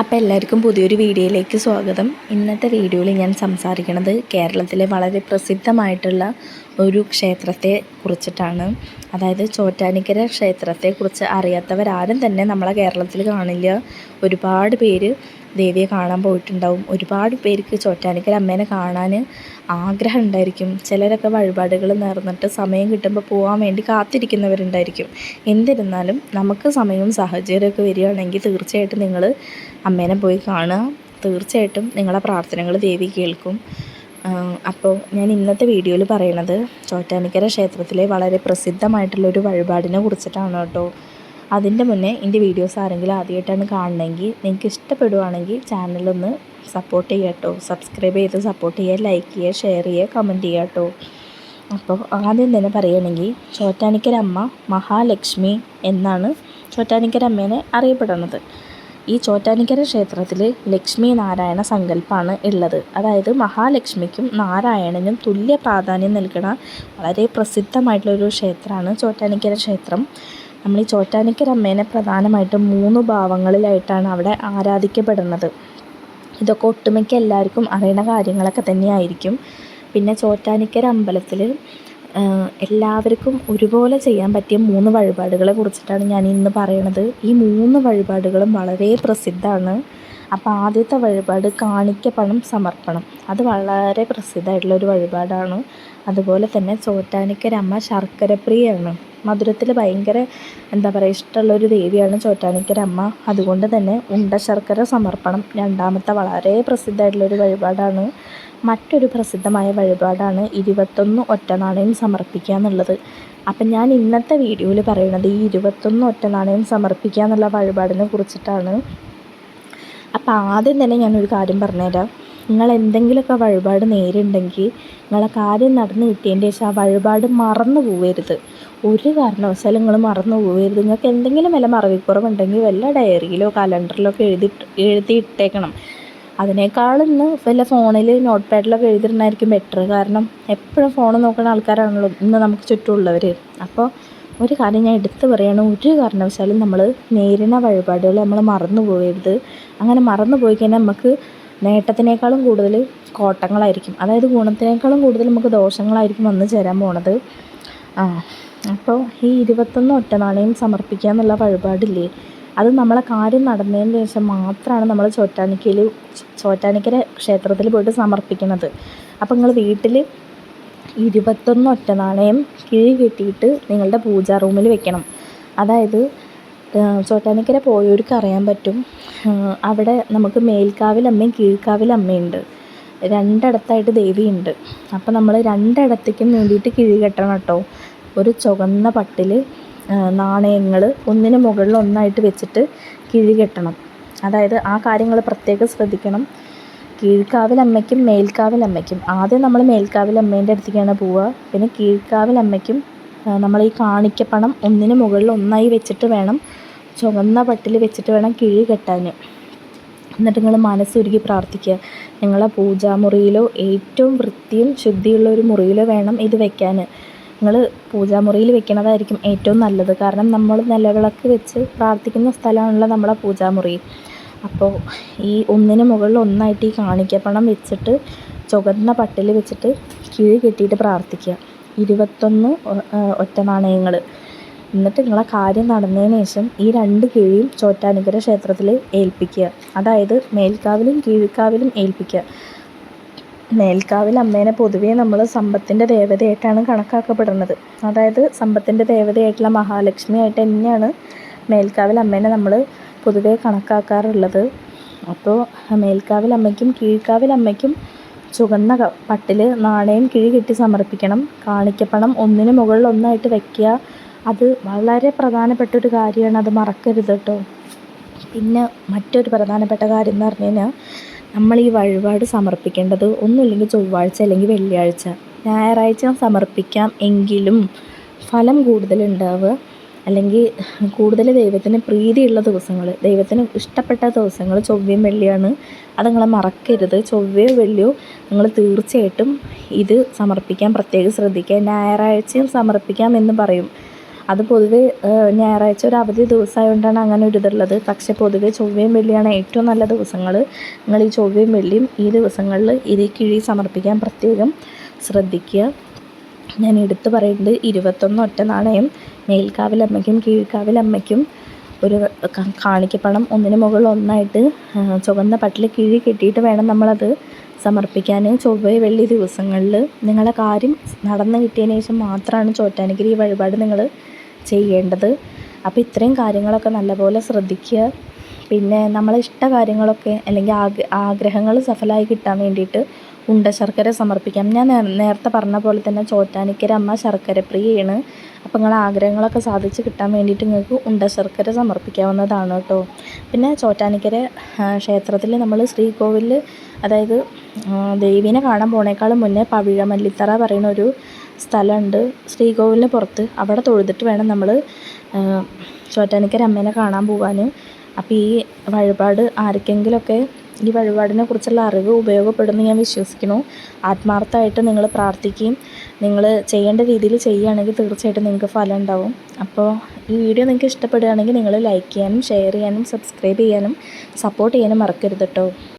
അപ്പോൾ എല്ലാവർക്കും പുതിയൊരു വീഡിയോയിലേക്ക് സ്വാഗതം. ഇന്നത്തെ വീഡിയോയിൽ ഞാൻ സംസാരിക്കുന്നത് കേരളത്തിലെ വളരെ പ്രസിദ്ധമായിട്ടുള്ള ഒരു ക്ഷേത്രത്തെ കുറിച്ചിട്ടാണ്. അതായത് ചോറ്റാനിക്കര ക്ഷേത്രത്തെക്കുറിച്ച് അറിയാത്തവരാരും തന്നെ നമ്മളെ കേരളത്തിൽ കാണില്ല. ഒരുപാട് പേര് ദേവിയെ കാണാൻ പോയിട്ടുണ്ടാവും. ഒരുപാട് പേർക്ക് ചോറ്റാനിക്കര അമ്മേനെ കാണാൻ ആഗ്രഹം ഉണ്ടായിരിക്കും ചിലരൊക്കെ വഴിപാടുകൾ നേർന്നിട്ട് സമയം കിട്ടുമ്പോൾ പോകാൻ വേണ്ടി കാത്തിരിക്കുന്നവരുണ്ടായിരിക്കും. എന്നിരുന്നാലും നമുക്ക് സമയവും സാഹചര്യമൊക്കെ വരികയാണെങ്കിൽ തീർച്ചയായിട്ടും നിങ്ങൾ അമ്മേനെ പോയി കാണുക. തീർച്ചയായിട്ടും നിങ്ങളെ പ്രാർത്ഥനകൾ ദേവി കേൾക്കും. അപ്പോൾ ഞാൻ ഇന്നത്തെ വീഡിയോയിൽ പറയണത് ചോറ്റാനിക്കര ക്ഷേത്രത്തിലെ വളരെ പ്രസിദ്ധമായിട്ടുള്ളൊരു വഴിപാടിനെ കുറിച്ചിട്ടാണ് കേട്ടോ. അതിന്റെ മുന്നേ എന്റെ വീഡിയോസ് ആരെങ്കിലും ആദ്യമായിട്ടാണ് കാണണമെങ്കിൽ നിങ്ങൾക്ക് ഇഷ്ടപ്പെടുവാണെങ്കിൽ ചാനലൊന്ന് സപ്പോർട്ട് ചെയ്യുക കേട്ടോ. സബ്സ്ക്രൈബ് ചെയ്ത് സപ്പോർട്ട് ചെയ്യുക ലൈക്ക് ചെയ്യുക ഷെയർ ചെയ്യുക കമന്റ് ചെയ്യുക കേട്ടോ. അപ്പോൾ ആദ്യം തന്നെ പറയുകയാണെങ്കിൽ ചോറ്റാനിക്കരമ്മ മഹാലക്ഷ്മി എന്നാണ് ചോറ്റാനിക്കരമ്മേനെ അറിയപ്പെടുന്നത്. ഈ ചോറ്റാനിക്കര ക്ഷേത്രത്തിൽ ലക്ഷ്മി നാരായണ സങ്കല്പമാണ് ഉള്ളത്. അതായത് മഹാലക്ഷ്മിക്കും നാരായണനും തുല്യ പ്രാധാന്യം നൽകുന്ന വളരെ പ്രസിദ്ധമായിട്ടുള്ളൊരു ക്ഷേത്രമാണ് ചോറ്റാനിക്കര ക്ഷേത്രം. നമ്മൾ ഈ ചോറ്റാനിക്കരമ്മേനെ പ്രധാനമായിട്ടും മൂന്ന് ഭാവങ്ങളിലായിട്ടാണ് അവിടെ ആരാധിക്കപ്പെടുന്നത്. ഇതൊക്കെ ഒട്ടുമിക്ക എല്ലാവർക്കും അറിയുന്ന കാര്യങ്ങളൊക്കെ തന്നെയായിരിക്കും. പിന്നെ ചോറ്റാനിക്കര അമ്പലത്തിൽ എല്ലാവർക്കും ഒരുപോലെ ചെയ്യാൻ പറ്റിയ മൂന്ന് വഴിപാടുകളെ കുറിച്ചിട്ടാണ് ഞാൻ ഇന്ന് പറയണത്. ഈ മൂന്ന് വഴിപാടുകളും വളരെ പ്രസിദ്ധമാണ്. അപ്പോൾ ആദ്യത്തെ വഴിപാട് കാണിക്കപ്പണം സമർപ്പണം. അത് വളരെ പ്രസിദ്ധമായിട്ടുള്ള ഒരു വഴിപാടാണ്. അതുപോലെ തന്നെ ചോറ്റാനിക്കരമ്മ ശർക്കരപ്രിയയാണ്. മധുരത്തിൽ ഭയങ്കര എന്താ പറയുക ഇഷ്ടമുള്ളൊരു ദേവിയാണ് ചോറ്റാനിക്കരമ്മ അതുകൊണ്ട് തന്നെ ഉണ്ട ശർക്കര സമർപ്പണം രണ്ടാമത്തെ വളരെ പ്രസിദ്ധമായിട്ടുള്ളൊരു വഴിപാടാണ്. മറ്റൊരു പ്രസിദ്ധമായ വഴിപാടാണ് ഇരുപത്തൊന്ന് ഒറ്റനാണയം സമർപ്പിക്കുക എന്നുള്ളത്. അപ്പം ഞാൻ ഇന്നത്തെ വീഡിയോയിൽ പറയുന്നത് ഈ ഇരുപത്തൊന്ന് ഒറ്റനാണയം സമർപ്പിക്കുക എന്നുള്ള വഴിപാടിനെ കുറിച്ചിട്ടാണ്. അപ്പം ആദ്യം തന്നെ ഞാനൊരു കാര്യം പറഞ്ഞുതരാം. നിങ്ങൾ എന്തെങ്കിലുമൊക്കെ വഴിപാട് നേരിണ്ടെങ്കിൽ നിങ്ങളെ കാര്യം നടന്നു കിട്ടിയതിന്റെ ശേഷം ആ വഴിപാട് മറന്നു പോവരുത്. ഒരു കാരണവശാലും നിങ്ങൾ മറന്നു പോകരുത് നിങ്ങൾക്ക് എന്തെങ്കിലും വില മറവിക്കുറവുണ്ടെങ്കിൽ വല്ല ഡയറിയിലോ കലണ്ടറിലോ ഒക്കെ എഴുതി എഴുതി ഇട്ടേക്കണം. അതിനേക്കാൾ ഇന്ന് വല്ല ഫോണിൽ നോട്ട് പാഡിലൊക്കെ എഴുതിയിരുന്നായിരിക്കും ബെറ്റർ കാരണം എപ്പോഴും ഫോൺ നോക്കുന്ന ആൾക്കാരാണല്ലോ ഇന്ന് നമുക്ക് ചുറ്റുമുള്ളവർ അപ്പോൾ ഒരു കാര്യം ഞാൻ എടുത്തു പറയുകയാണ് ഒരു കാരണവശാലും നമ്മൾ നേരിടുന്ന വഴിപാടുകൾ നമ്മൾ മറന്നു പോകരുത് അങ്ങനെ മറന്നു പോയി കഴിഞ്ഞാൽ നമുക്ക് നേട്ടത്തിനേക്കാളും കൂടുതൽ കോട്ടങ്ങളായിരിക്കും. അതായത് ഗുണത്തിനേക്കാളും കൂടുതൽ നമുക്ക് ദോഷങ്ങളായിരിക്കും വന്നു ചേരാൻ പോണത്. ആ. അപ്പോൾ ഈ ഇരുപത്തൊന്ന് ഒറ്റ നാണയം സമർപ്പിക്കുക എന്നുള്ള വഴിപാടില്ലേ? അത് നമ്മളെ കാര്യം നടന്നതിന് ശേഷം മാത്രമാണ് നമ്മൾ ചോറ്റാനിക്കയിൽ ചോറ്റാനിക്കര ക്ഷേത്രത്തിൽ പോയിട്ട് സമർപ്പിക്കുന്നത്. അപ്പോൾ നിങ്ങൾ വീട്ടിൽ ഇരുപത്തൊന്ന് ഒറ്റ നാണയം കിഴി കെട്ടിയിട്ട് നിങ്ങളുടെ പൂജാ റൂമിൽ വെക്കണം. അതായത് ചോറ്റാനിക്കര പോയവർക്ക് അറിയാൻ പറ്റും അവിടെ നമുക്ക് മേൽക്കാവിലമ്മയും അമ്മയുണ്ട്. രണ്ടിടത്തായിട്ട് ദേവിയുണ്ട്. അപ്പോൾ നമ്മൾ രണ്ടിടത്തേക്കും വേണ്ടിയിട്ട് കിഴി കെട്ടണം കേട്ടോ. ഒരു ചുവന്ന പട്ടിൽ നാണയങ്ങൾ ഒന്നിന് മുകളിൽ ഒന്നായിട്ട് വെച്ചിട്ട് കിഴി കെട്ടണം. അതായത് ആ കാര്യങ്ങൾ പ്രത്യേകം ശ്രദ്ധിക്കണം. കീഴ്ക്കാവിലമ്മയ്ക്കും മേൽക്കാവിലമ്മയ്ക്കും. ആദ്യം നമ്മൾ മേൽക്കാവിലമ്മേന്റെ അടുത്തേക്കാണ് പോവുക. പിന്നെ കീഴ്ക്കാവിലമ്മയ്ക്കും നമ്മൾ ഈ കാണിക്കപ്പണം ഒന്നിന് മുകളിൽ ഒന്നായി വെച്ചിട്ട് വേണം ചുവന്ന പട്ടിൽ വെച്ചിട്ട് വേണം കിഴി കെട്ടാൻ. എന്നിട്ട് നിങ്ങൾ മനസ്സുരുകി പ്രാർത്ഥിക്കുക. നിങ്ങളെ പൂജാമുറിയിലോ ഏറ്റവും വൃത്തിയും ശുദ്ധിയുള്ള ഒരു മുറിയിലോ വേണം ഇത് വെക്കാൻ. നിങ്ങൾ പൂജാമുറിയിൽ വെക്കുന്നതായിരിക്കും ഏറ്റവും നല്ലത്. കാരണം നമ്മൾ നിലവിളക്ക് വെച്ച് പ്രാർത്ഥിക്കുന്ന സ്ഥലമാണല്ലോ നമ്മുടെ പൂജാമുറി. അപ്പോൾ ഈ ഒന്നിന് മുകളിൽ ഒന്നായിട്ട് ഈ കാണിക്കപ്പണം വെച്ചിട്ട് ചുവന്ന പട്ടിൽ വെച്ചിട്ട് കിഴി കെട്ടിയിട്ട് പ്രാർത്ഥിക്കുക. ഇരുപത്തൊന്ന് ഒറ്റ നാണയങ്ങൾ എന്നിട്ട് നിങ്ങളെ കാര്യം നടന്നതിന് ശേഷം ഈ രണ്ട് കിഴിയും ചോറ്റാനുഗ്രഹ ക്ഷേത്രത്തിൽ ഏൽപ്പിക്കുക. അതായത് മേൽക്കാവിലും കീഴ്ക്കാവിലും ഏൽപ്പിക്കുക. മേൽക്കാവിൽ അമ്മേനെ പൊതുവേ നമ്മൾ സമ്പത്തിന്റെ ദേവതയായിട്ടാണ് കണക്കാക്കപ്പെടുന്നത്. അതായത് സമ്പത്തിന്റെ ദേവതയായിട്ടുള്ള മഹാലക്ഷ്മി ആയിട്ട് തന്നെയാണ് മേൽക്കാവിൽ അമ്മേനെ നമ്മൾ പൊതുവേ കണക്കാക്കാറുള്ളത്. അപ്പോൾ മേൽക്കാവിൽ അമ്മയ്ക്കും കീഴ്ക്കാവിൽ അമ്മയ്ക്കും ചുവന്ന പട്ടിൽ നാണയം കിഴി കെട്ടി സമർപ്പിക്കണം. കാണിക്കപ്പണം ഒന്നിന് മുകളിൽ ഒന്നായിട്ട് വയ്ക്കുക അത് വളരെ പ്രധാനപ്പെട്ട ഒരു കാര്യമാണ്. അത് മറക്കരുത് കേട്ടോ. പിന്നെ മറ്റൊരു പ്രധാനപ്പെട്ട കാര്യം എന്ന് പറഞ്ഞു കഴിഞ്ഞാൽ നമ്മൾ ഈ വഴിപാട് സമർപ്പിക്കേണ്ടത് ഒന്നുമില്ലെങ്കിൽ ചൊവ്വാഴ്ച അല്ലെങ്കിൽ വെള്ളിയാഴ്ച. ഞായറാഴ്ച സമർപ്പിക്കാം എങ്കിലും ഫലം കൂടുതലുണ്ടാവുക. അല്ലെങ്കിൽ കൂടുതൽ ദൈവത്തിന് പ്രീതിയുള്ള ദിവസങ്ങൾ ദൈവത്തിന് ഇഷ്ടപ്പെട്ട ദിവസങ്ങൾ ചൊവ്വയും വെള്ളിയാണ് അത് നിങ്ങളെ മറക്കരുത്. ചൊവ്വയോ വെള്ളിയോ നിങ്ങൾ തീർച്ചയായിട്ടും ഇത് സമർപ്പിക്കാൻ പ്രത്യേകം ശ്രദ്ധിക്കുക. ഞായറാഴ്ചയും സമർപ്പിക്കാം എന്ന് പറയും. അത് പൊതുവെ ഞായറാഴ്ച ഒരു അവധി ദിവസമായതുകൊണ്ടാണ് അങ്ങനെ ഒരു ഇതുള്ളത് പക്ഷേ പൊതുവെ ചൊവ്വയും വെള്ളിയാണ് ഏറ്റവും നല്ല ദിവസങ്ങൾ നിങ്ങൾ ഈ ചൊവ്വയും വെള്ളിയും ഈ ദിവസങ്ങളിൽ ഇത് കിഴി സമർപ്പിക്കാൻ പ്രത്യേകം ശ്രദ്ധിക്കുക. ഞാൻ എടുത്തു പറയുന്നത് ഇരുപത്തൊന്ന് ഒറ്റ നാണയം മേൽക്കാവിലമ്മയ്ക്കും കീഴ്ക്കാവിലമ്മയ്ക്കും ഒരു കാണിക്കപ്പണം. ഒന്നിന് മുകളിൽ ഒന്നായിട്ട് ചുവന്ന പട്ടിൽ കിഴി കെട്ടിയിട്ട് വേണം നമ്മളത് സമർപ്പിക്കാൻ. ചൊവ്വ വെള്ളി ദിവസങ്ങളിൽ നിങ്ങളുടെ കാര്യം നടന്നു കിട്ടിയതിന് ശേഷം മാത്രമാണ് ചോറ്റാനിക്കരി ഈ വഴിപാട് നിങ്ങൾ ചെയ്യേണ്ടത്. അപ്പോൾ ഇത്രയും കാര്യങ്ങളൊക്കെ നല്ലപോലെ ശ്രദ്ധിക്കുക. പിന്നെ നമ്മളെ ഇഷ്ട കാര്യങ്ങളൊക്കെ അല്ലെങ്കിൽ ആഗ്ര ആഗ്രഹങ്ങൾ സഫലമായി കിട്ടാൻ വേണ്ടിയിട്ട് ഉണ്ട ശർക്കര സമർപ്പിക്കാം. ഞാൻ നേരത്തെ പറഞ്ഞ പോലെ തന്നെ ചോറ്റാനിക്കര അമ്മ ശർക്കര പ്രിയയാണ് അപ്പോൾ നിങ്ങളെ ആഗ്രഹങ്ങളൊക്കെ സാധിച്ച് കിട്ടാൻ വേണ്ടിയിട്ട് നിങ്ങൾക്ക് ഉണ്ട ശർക്കര സമർപ്പിക്കാവുന്നതാണ് കേട്ടോ. പിന്നെ ചോറ്റാനിക്കര ക്ഷേത്രത്തിൽ നമ്മൾ ശ്രീകോവിലിൽ അതായത് ദേവീനെ കാണാൻ പോണേക്കാളും മുന്നേ പവിഴമല്ലിത്തറ പറയുന്ന ഒരു സ്ഥലമുണ്ട്. ശ്രീകോവിലിന് പുറത്ത്. അവിടെ തൊഴുതിട്ട് വേണം നമ്മൾ ചോറ്റാനിക്കര അമ്മേനെ കാണാൻ പോകാൻ അപ്പോൾ ഈ വഴിപാട് ആർക്കെങ്കിലുമൊക്കെ ഈ വഴിപാടിനെ കുറിച്ചുള്ള അറിവ് ഉപയോഗപ്പെടുമെന്ന് ഞാൻ വിശ്വസിക്കുന്നു. ആത്മാർത്ഥമായിട്ട് നിങ്ങൾ പ്രാർത്ഥിക്കുകയും നിങ്ങൾ ചെയ്യേണ്ട രീതിയിൽ ചെയ്യുകയാണെങ്കിൽ തീർച്ചയായിട്ടും നിങ്ങൾക്ക് ഫലം ഉണ്ടാവും. അപ്പോൾ ഈ വീഡിയോ നിങ്ങൾക്ക് ഇഷ്ടപ്പെടുകയാണെങ്കിൽ നിങ്ങൾ ലൈക്ക് ചെയ്യാനും ഷെയർ ചെയ്യാനും സബ്സ്ക്രൈബ് ചെയ്യാനും സപ്പോർട്ട് ചെയ്യാനും മറക്കരുത് കേട്ടോ